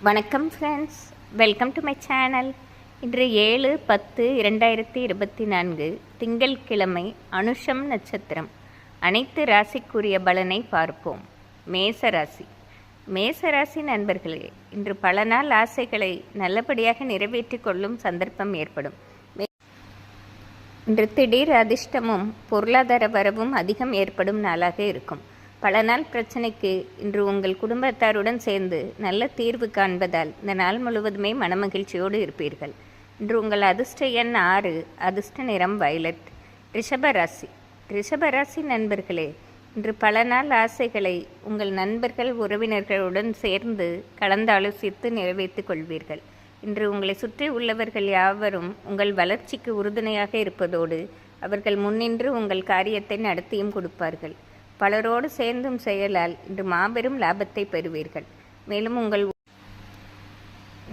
வணக்கம் friends welcome to my channel இன்று ஏழு பத்து இரண்டாயிரத்தி இருபத்தி நான்கு திங்கட்கிழமை அனுஷம் நட்சத்திரம். அனைத்து ராசிக்குரிய பலனை பார்ப்போம். மேச ராசி. மேச ராசி நண்பர்களே இன்று பல நாள் ஆசைகளை நல்லபடியாக நிறைவேற்றிக் கொள்ளும் சந்தர்ப்பம் ஏற்படும். மே- இன்று திடீர் அதிர்ஷ்டமும் பொருளாதார வரவும் அதிகம் ஏற்படும் நாளாக இருக்கும். பல நாள் பிரச்சனைக்கு இன்று உங்கள் குடும்பத்தாருடன் சேர்ந்து நல்ல தீர்வு காண்பதால் இந்த நாள் முழுவதுமே மனமகிழ்ச்சியோடு இருப்பீர்கள். இன்று உங்கள் அதிர்ஷ்ட எண் ஆறு அதிர்ஷ்ட நிறம் வயலட். ரிஷப ராசி. ரிஷப ராசி நண்பர்களே இன்று பல நாள் ஆசைகளை உங்கள் நண்பர்கள் உறவினர்களுடன் சேர்ந்து கலந்தாலோசித்து நிறைவேற்றிக் கொள்வீர்கள். இன்று உங்களை சுற்றி உள்ளவர்கள் யாவரும் உங்கள் வளர்ச்சிக்கு உறுதுணையாக இருப்பதோடு அவர்கள் முன்னின்று உங்கள் காரியத்தை நடத்தியும் கொடுப்பார்கள். பலரோடு சேர்ந்தும் செயலால் இன்று மாபெரும் லாபத்தை பெறுவீர்கள். மேலும் உங்கள்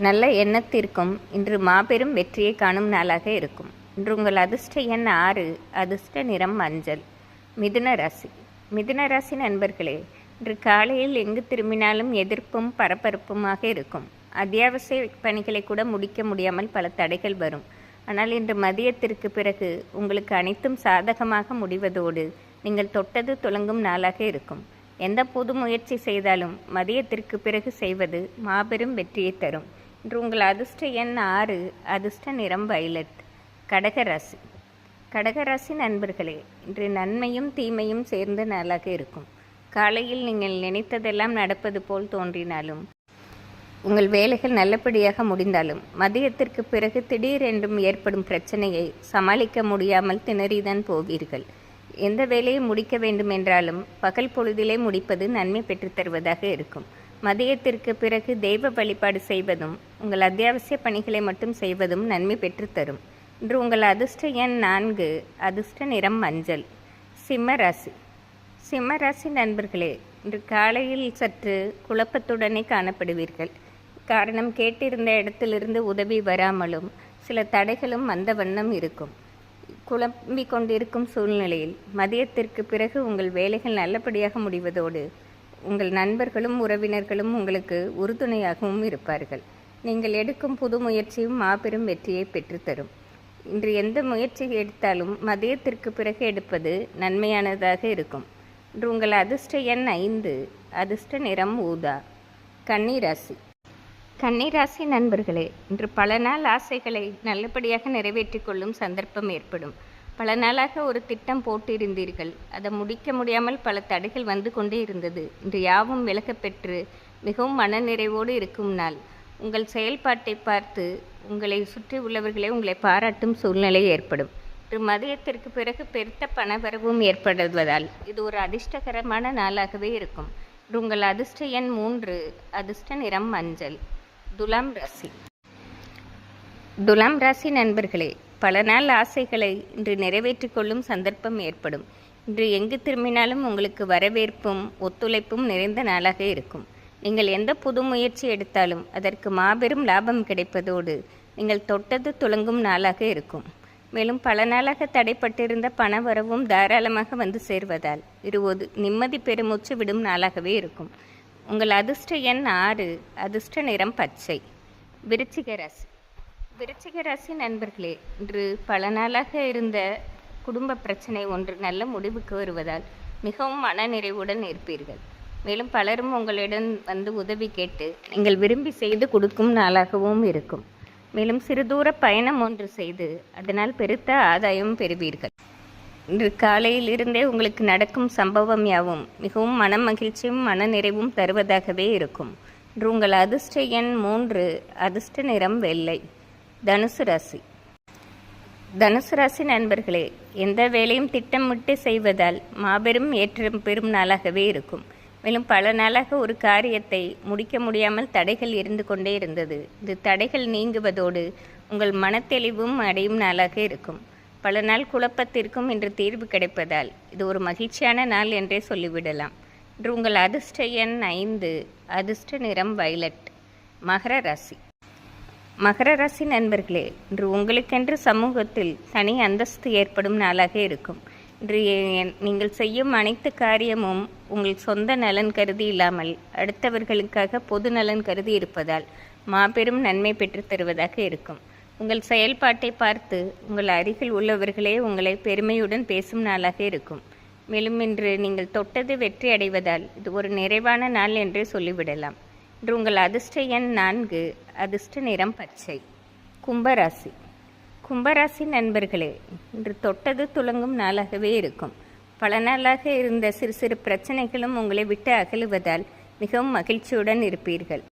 நல்ல எண்ணத்திற்கும் இன்று மாபெரும் வெற்றியை காணும் நாளாக இருக்கும். இன்று உங்கள் அதிர்ஷ்ட எண் ஆறு அதிர்ஷ்ட நிறம் மஞ்சள் மிதுன ராசி. மிதுன ராசி நண்பர்களே இன்று காலையில் எங்கு திரும்பினாலும் எதிர்ப்பும் பரபரப்புமாக இருக்கும். அத்தியாவசிய பணிகளை கூட முடிக்க முடியாமல் பல தடைகள் வரும். ஆனால் இன்று மதியத்திற்கு பிறகு உங்களுக்கு அனைத்தும் சாதகமாக முடிவதோடு நீங்கள் தொட்டது துலங்கும் நாளாக இருக்கும். எந்த புது முயற்சி செய்தாலும் மதியத்திற்கு பிறகு செய்வது மாபெரும் வெற்றியை தரும். இன்று உங்கள் அதிர்ஷ்ட எண் ஆறு அதிர்ஷ்ட நிறம் வயலட். கடகராசி கடகராசி நண்பர்களே இன்று நன்மையும் தீமையும் சேர்ந்த நாளாக இருக்கும். காலையில் நீங்கள் நினைத்ததெல்லாம் நடப்பது போல் தோன்றினாலும் உங்கள் வேலைகள் நல்லபடியாக முடிந்தாலும் மதியத்திற்கு பிறகு திடீரென்றும் ஏற்படும் பிரச்சனையை சமாளிக்க முடியாமல் திணறிதான் போவீர்கள். எந்த வேலையை முடிக்க வேண்டும் என்றாலும் பகல் பொழுதிலே முடிப்பது நன்மை பெற்றுத்தருவதாக இருக்கும். மதியத்திற்கு பிறகு தெய்வ வழிபாடு செய்வதும் உங்கள் அத்தியாவசிய பணிகளை மட்டும் செய்வதும் நன்மை பெற்றுத் தரும். இன்று உங்கள் அதிர்ஷ்ட எண் நான்கு அதிர்ஷ்ட நிறம் மஞ்சள். சிம்ம ராசி. சிம்ம ராசி நண்பர்களே இன்று காலையில் சற்று குழப்பத்துடனே காணப்படுவீர்கள். காரணம் கேட்டிருந்த இடத்திலிருந்து உதவி வராமலும் சில தடைகளும் வந்த வண்ணம் இருக்கும். குழம்பிக் கொண்டிருக்கும் சூழ்நிலையில் மதியத்திற்கு பிறகு உங்கள் வேலைகள் நல்லபடியாக முடிவதோடு உங்கள் நண்பர்களும் உறவினர்களும் உங்களுக்கு உறுதுணையாகவும் இருப்பார்கள். நீங்கள் எடுக்கும் புது முயற்சியும் மாபெரும் வெற்றியை பெற்றுத்தரும். இன்று எந்த முயற்சி எடுத்தாலும் மதியத்திற்கு பிறகு எடுப்பது நன்மையானதாக இருக்கும். இன்று உங்கள் அதிர்ஷ்ட எண் ஐந்து அதிர்ஷ்ட நிறம் ஊதா கன்னிராசி கன்னிராசி நண்பர்களே இன்று பல நாள் ஆசைகளை நல்லபடியாக நிறைவேற்றிக் கொள்ளும் சந்தர்ப்பம் ஏற்படும். பல நாளாக ஒரு திட்டம் போட்டிருந்தீர்கள். அதை முடிக்க முடியாமல் பல தடைகள் வந்து கொண்டே இருந்தது. இன்று யாவும் விலகப்பெற்று மிகவும் மனநிறைவோடு இருக்கும் நாள். உங்கள் செயல்பாட்டை பார்த்து உங்களை சுற்றி உள்ளவர்களே உங்களை பாராட்டும் சூழ்நிலை ஏற்படும். இன்று மதியத்திற்கு பிறகு பெருத்த பணவரவும் ஏற்படுவதால் இது ஒரு அதிர்ஷ்டகரமான நாளாகவே இருக்கும். உங்கள் அதிர்ஷ்ட எண் மூன்று அதிர்ஷ்ட நிறம் மஞ்சள். துலாம் ராசி. துலாம் ராசி நண்பர்களே பல நாள் ஆசைகளை இன்று நிறைவேற்றிக் கொள்ளும் சந்தர்ப்பம் ஏற்படும். இன்று எங்கு திரும்பினாலும் உங்களுக்கு வரவேற்பும் ஒத்துழைப்பும் நிறைந்த நாளாக இருக்கும். நீங்கள் எந்த புது முயற்சி எடுத்தாலும் அதற்கு மாபெரும் லாபம் கிடைப்பதோடு நீங்கள் தொட்டது துலங்கும் நாளாக இருக்கும். மேலும் பல நாளாக தடைப்பட்டிருந்த பண வரவும் தாராளமாக வந்து சேர்வதால் இது நிம்மதி பெருமூச்சு விடும் நாளாகவே இருக்கும். உங்கள் அதிர்ஷ்ட எண் ஆறு அதிர்ஷ்ட நிறம் பச்சை. விருச்சிக ராசி. விருச்சிக ராசி நண்பர்களே இன்று பல நாளாக இருந்த குடும்ப பிரச்சனை ஒன்று நல்ல முடிவுக்கு வருவதால் மிகவும் மனநிறைவுடன் இருப்பீர்கள். மேலும் பலரும் உங்களிடம் வந்து உதவி கேட்டு நீங்கள் விரும்பி செய்து கொடுக்கும் நாளாகவும் இருக்கும். மேலும் சிறு தூர பயணம் ஒன்று செய்து அதனால் பெருத்த ஆதாயம் பெறுவீர்கள். இன்று காலையில் இருந்தே உங்களுக்கு நடக்கும் சம்பவம் யாவும். மிகவும் மன மகிழ்ச்சியும் மனநிறைவும் தருவதாகவே இருக்கும். இன்று உங்கள் அதிர்ஷ்ட எண் மூன்று அதிர்ஷ்ட நிறம் வெள்ளை. தனுசு ராசி. தனுசு ராசி நண்பர்களே எந்த வேலையும் திட்டமிட்டு செய்வதால் மாபெரும் ஏற்றம் பெறும் நாளாகவே இருக்கும். மேலும் பல நாளாக ஒரு காரியத்தை முடிக்க முடியாமல் தடைகள் இருந்து கொண்டே இருந்தது. இந்த தடைகள் நீங்குவதோடு உங்கள் மனத்தெளிவும் அடையும் நாளாக இருக்கும். பல நாள் குழப்பத்திற்கும் இன்று தீர்வு கிடைப்பதால் இது ஒரு மகிழ்ச்சியான நாள் என்றே சொல்லிவிடலாம். இன்று உங்கள் அதிர்ஷ்ட எண் ஐந்து அதிர்ஷ்ட நிறம் வயலட் மகர ராசி. மகர ராசி நண்பர்களே இன்று உங்களுக்கென்று சமூகத்தில் தனி அந்தஸ்து ஏற்படும் நாளாக இருக்கும். இன்று நீங்கள் செய்யும் அனைத்து காரியமும் உங்கள் சொந்த நலன் கருதி இல்லாமல் அடுத்தவர்களுக்காக பொது நலன் கருதி இருப்பதால் மாபெரும் நன்மை பெற்றுத் தருவதாக இருக்கும். உங்கள் செயல்பாட்டை பார்த்து உங்கள் அருகில் உள்ளவர்களே உங்களை பெருமையுடன் பேசும் நாளாக இருக்கும். மேலும் இன்று நீங்கள் தொட்டது வெற்றி அடைவதால் இது ஒரு நிறைவான நாள் என்றே சொல்லிவிடலாம். இன்று உங்கள் அதிர்ஷ்ட எண் நான்கு அதிர்ஷ்ட நிறம் பச்சை. கும்பராசி. கும்பராசி நண்பர்களே இன்று தொட்டது துலங்கும் நாளாகவே இருக்கும். பல நாளாக இருந்த சிறு சிறு பிரச்சனைகளும் உங்களை விட்டு அகலுவதால் மிகவும் மகிழ்ச்சியுடன் இருப்பீர்கள்.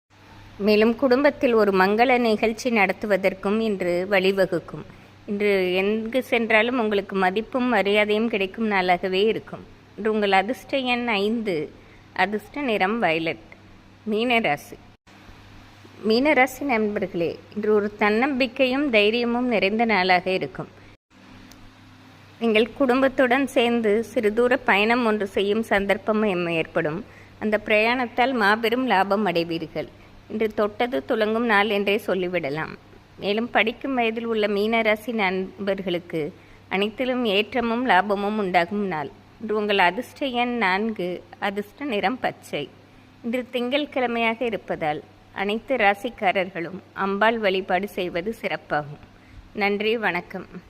மேலும் குடும்பத்தில் ஒரு மங்கள நிகழ்ச்சி நடத்துவதற்கும் இன்று வழிவகுக்கும். இன்று எங்கு சென்றாலும் உங்களுக்கு மதிப்பும் மரியாதையும் கிடைக்கும் நாளாகவே இருக்கும். இன்று உங்கள் அதிர்ஷ்ட எண் ஐந்து அதிர்ஷ்ட நிறம் வயலட் மீனராசி மீனராசி நண்பர்களே இன்று ஒரு தன்னம்பிக்கையும் தைரியமும் நிறைந்த நாளாக இருக்கும். நீங்கள் குடும்பத்துடன் சேர்ந்து சிறு தூர பயணம் ஒன்று செய்யும் சந்தர்ப்பம் எம் ஏற்படும். அந்த பிரயாணத்தால் மாபெரும் லாபம் அடைவீர்கள். இன்று தொட்டது துலங்கும் நாள் என்றே சொல்லிவிடலாம். மேலும் படிக்கும் வயதில் உள்ள மீனராசி நண்பர்களுக்கு அனைத்திலும் ஏற்றமும் லாபமும் உண்டாகும் நாள். இன்று உங்கள் அதிர்ஷ்ட எண் நான்கு அதிர்ஷ்ட நிறம் பச்சை. இன்று திங்கள் கிழமையாக இருப்பதால் அனைத்து ராசிக்காரர்களும் அம்பாள் வழிபாடு செய்வது சிறப்பாகும். நன்றி வணக்கம்.